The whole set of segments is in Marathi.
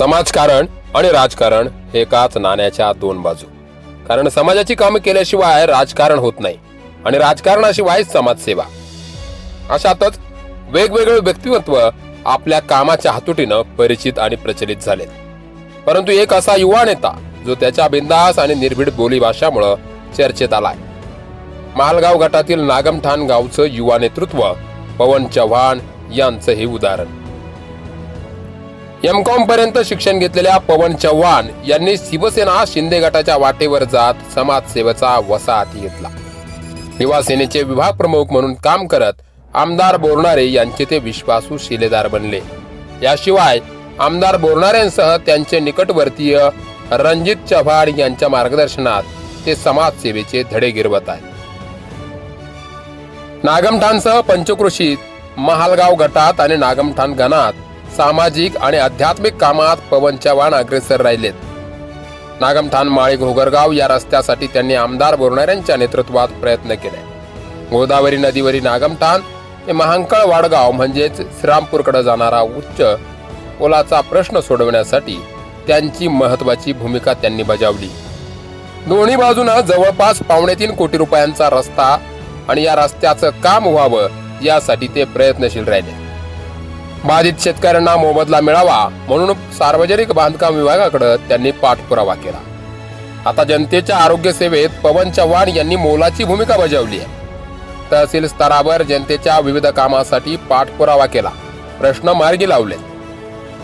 समाजकारण आणि राजकारण हे एकाच नाण्याच्या दोन बाजू. कारण समाजाची कामे केल्याशिवाय राजकारण होत नाही आणि राजकारणाशिवाय समाजसेवा. अशातच वेगवेगळे व्यक्तिमत्व आपल्या कामाच्या हातोटीनं परिचित आणि प्रचलित झाले परंतु एक असा युवा नेता जो त्याच्या बिंदास आणि निर्भीड बोलीभाषामुळं चर्चेत आलाय. मालगाव गटातील नागमठाण गावचं युवा नेतृत्व पवन चव्हाण यांचं हे उदाहरण. एम कॉम पर्यंत शिक्षण घेतलेल्या पवन चव्हाण यांनी शिवसेना शिंदे गटाच्या वाटेवर जात समाजसेवेचा वसा हाती घेतला. युवा सेनेचे विभाग प्रमुख म्हणून काम करत आमदार बोरणारे यांचे ते विश्वासू शिलेदार बनले. याशिवाय आमदार बोरणाऱ्यांसह त्यांचे निकटवर्तीय रणजित चव्हाण यांच्या मार्गदर्शनात ते समाजसेवेचे धडे गिरवत आहेत. नागमठाणसह पंचकृषीत महालगाव गटात आणि नागमठाण गणात सामाजिक आणि आध्यात्मिक कामात पवन चव्हाण अग्रेसर राहिलेत. नागमठाण माळी घोगरगाव या रस्त्यासाठी त्यांनी आमदार बोरणाऱ्यांच्या नेतृत्वात प्रयत्न केले. गोदावरी नदीवरील नागमठाण ते महांकळ वाडगाव म्हणजेच श्रीरामपूरकडे जाणारा उच्च पुलाचा प्रश्न सोडवण्यासाठी त्यांची महत्वाची भूमिका त्यांनी बजावली. दोन्ही बाजूनं जवळपास पावणे तीन कोटी रुपयांचा रस्ता आणि या रस्त्याचं काम व्हावं यासाठी ते प्रयत्नशील राहिले. बाधित शेतकऱ्यांना मोबदला मिळावा म्हणून सार्वजनिक बांधकाम विभागाकडे त्यांनी पाठपुरावा केला. आता जनतेच्या आरोग्य सेवेत पवन चव्हाण यांनी मोलाची भूमिका बजावली आहे. तहसील स्तरावर जनतेच्या विविध कामासाठी पाठपुरावा केला. प्रश्न मार्गी लावले.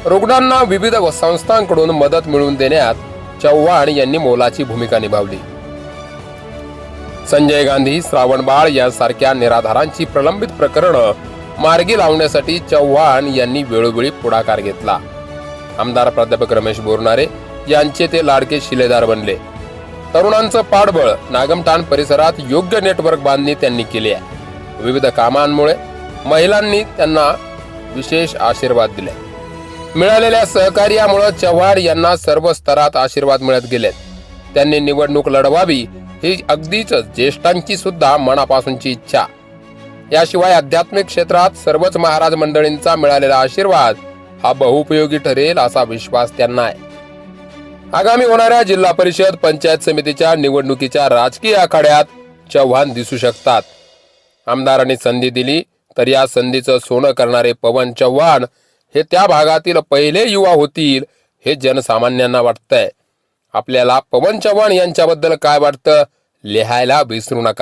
रुग्णांना विविध संस्थांकडून मदत मिळवून देण्यात चव्हाण यांनी मोलाची भूमिका निभावली. संजय गांधी श्रावण बाळ यांसारख्या निराधारांची प्रलंबित प्रकरणं मार्गी लावण्यासाठी चव्हाण यांनी वेळोवेळी पुढाकार घेतला. आमदार प्राध्यापक रमेश बोरणारे यांचे ते लाडके शिलेदार बनले. तरुणांचं पाठबळ नागमठाण परिसरात योग्य नेटवर्क बांधणी त्यांनी केली आहे. विविध कामांमुळे महिलांनी त्यांना विशेष आशीर्वाद दिले. मिळालेल्या सहकार्यामुळे चव्हाण यांना सर्व स्तरात आशीर्वाद मिळत गेलेत. त्यांनी निवडणूक लढवावी ही अगदीच ज्येष्ठांची सुद्धा मनापासूनची इच्छा. याशिवाय आध्यात्मिक क्षेत्रात सर्वच महाराज मंडळींचा मिळालेला आशीर्वाद हा बहुपयोगी ठरेल असा विश्वास त्यांना आहे. आगामी होणाऱ्या जिल्हा परिषद पंचायत समितीच्या निवडणुकीच्या राजकीय आखाड्यात चव्हाण दिसू शकतात. आमदारांनी संधी दिली तर या संधीचं सोनं करणारे पवन चव्हाण हे त्या भागातील पहिले युवा होतील हे जनसामान्यांना वाटतंय. आपल्याला पवन चव्हाण यांच्याबद्दल काय वाटतं लिहायला विसरू नका.